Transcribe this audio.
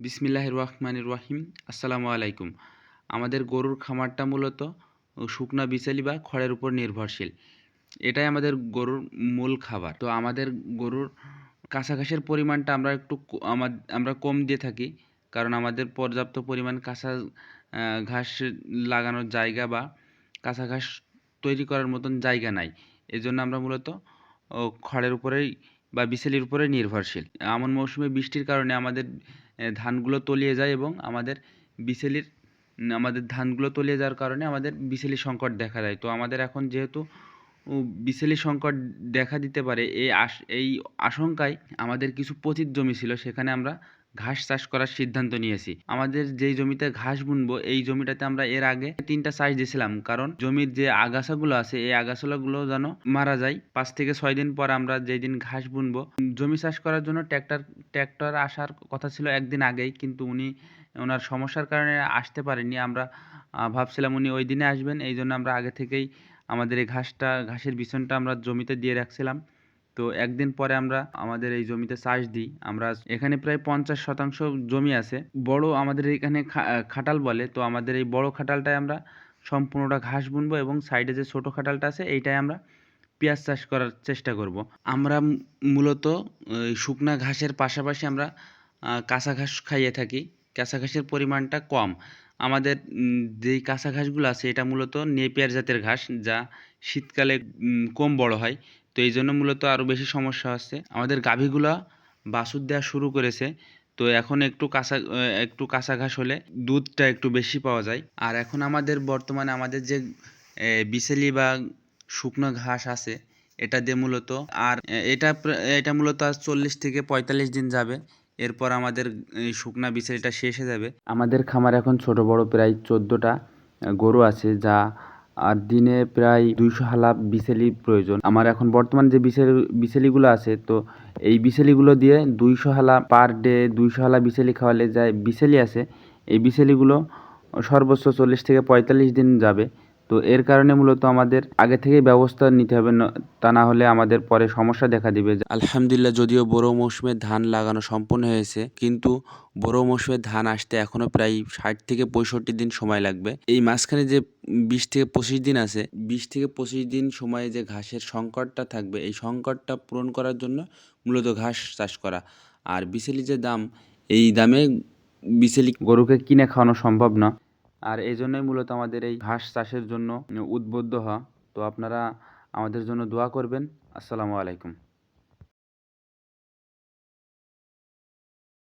বিসমিল্লাহ রহমান রহিম। আসসালামু আলাইকুম। আমাদের গরুর খামারটা মূলত শুকনা বিচালি বা খড়ের উপর নির্ভরশীল। এটাই আমাদের গরুর মূল খাবার। তো আমাদের গরুর কাঁচা ঘাসের পরিমাণটা আমরা একটু ক- আমা- আমরা কম দিয়ে থাকি। কারণ আমাদের পর্যাপ্ত পরিমাণ কাঁচা ঘাস লাগানোর জায়গা বা কাঁচা ঘাস তৈরি করার মতন জায়গা নাই। এজন্য আমরা মূলত খড়ের উপরেই বা বিচেলির উপরে নির্ভরশীল। এমন মৌসুমে বৃষ্টির কারণে আমাদের ধানগুলো তলিয়ে যায় এবং আমাদের বিচেলির আমাদের ধানগুলো তলিয়ে যাওয়ার কারণে আমাদের বিচেলি সংকট দেখা দেয়। তো আমাদের এখন যেহেতু বিচেলি সংকট দেখা দিতে পারে, এই আশ, এই আশঙ্কায় আমাদের কিছু পতিত জমি ছিল, সেখানে আমরা ঘাস চাষ করার সিদ্ধান্ত নিয়েছি। আমাদের যেই জমিতে ঘাস বুনবো, এই জমিটাতে আমরা এর আগে তিনটা চাষ দিয়েছিলাম। কারণ জমির যে আগাছাগুলো আছে, এই আগাছাগুলো যেন মারা যায়। পাঁচ থেকে ছয় দিন পর আমরা যেই দিন ঘাস বুনবো, জমি চাষ করার জন্য ট্র্যাক্টর ট্র্যাক্টর আসার কথা ছিল একদিন আগেই। কিন্তু উনি, ওনার সমস্যার কারণে আসতে পারেনি আমরা ভাবছিলাম উনি ওই দিনে আসবেন। এই জন্য আমরা আগে থেকেই আমাদের এই ঘাসটা, ঘাসের বিছনটা আমরা জমিতে দিয়ে রাখছিলাম। তো একদিন পরে আমরা আমাদের এই জমিতে চাষ দিই। আমরা এখানে প্রায় পঞ্চাশ শতাংশ জমি আছে। বড় আমাদের এখানে খাটাল বলে। তো আমাদের এই বড় খাটালটায় আমরা সম্পূর্ণটা ঘাস বুনবো এবং সাইডে যে ছোট খাটালটা আছে এইটাই আমরা পেঁয়াজ চাষ করার চেষ্টা করব। আমরা মূলত শুকনা ঘাসের পাশাপাশি আমরা কাঁচা ঘাস খাইয়ে থাকি। কাঁচা ঘাসের পরিমাণটা কম। আমাদের যেই কাঁচা ঘাসগুলো আছে, এটা মূলত নেপিয়ার জাতের ঘাস, যা শীতকালে কম বড় হয়। তো এই জন্য মূলত আরও বেশি সমস্যা হচ্ছে। আমাদের গাভীগুলা বাছুর দেওয়া শুরু করেছে, তো এখন একটু কাঁচা একটু কাঁচা ঘাস হলে দুধটা একটু বেশি পাওয়া যায়। আর এখন আমাদের বর্তমানে আমাদের যে বিচেলি বা শুকনো ঘাস আছে, এটা দিয়ে মূলত আর এটা এটা মূলত আর চল্লিশ থেকে পঁয়তাল্লিশ দিন যাবে। এরপর আমাদের শুকনা বিচেলিটা শেষ হয়ে যাবে। আমাদের খামার এখন ছোট বড় প্রায় চোদ্দোটা গরু আছে, যা আর দিনে প্রায় দুইশো হালা বিছেলি প্রয়োজন। আমার এখন বর্তমান যে বিসেলি বিচেলিগুলো আছে, তো এই বিচেলিগুলো দিয়ে দুইশো হালা পার ডে দুইশো হালা বিচেলি খাওয়ালে যায়, বিসেলি আছে। এই বিচেলিগুলো সর্বোচ্চ চল্লিশ থেকে পঁয়তাল্লিশ দিন যাবে। তো এর কারণে মূলত আমাদের আগে থেকেই ব্যবস্থা নিতে হবে ন- তা না হলে আমাদের পরে সমস্যা দেখা দিবে। আলহামদুলিল্লাহ যদিও বড় মৌসুমে ধান লাগানো সম্পূর্ণ হয়েছে কিন্তু বড় মৌসুমে ধান আসতে এখনও প্রায় ষাট থেকে পঁয়ষট্টি দিন সময় লাগবে। এই মাঝখানে যে বিশ থেকে পঁচিশ দিন আছে বিশ থেকে পঁচিশ দিন সময়ে যে ঘাসের সংকটটা থাকবে এই সংকটটা পূরণ করার জন্য মূলত ঘাস চাষ করা। আর বিচেলি যে দাম এই দামে বিচেলি গরুকে কিনে খাওয়ানো সম্ভব না। আর এই জন্যই মূলত আমাদের এই ঘাস চাষের জন্য উদ্বুদ্ধ হওয়া। তো আপনারা আমাদের জন্য দোয়া করবেন। আসসালামু আলাইকুম।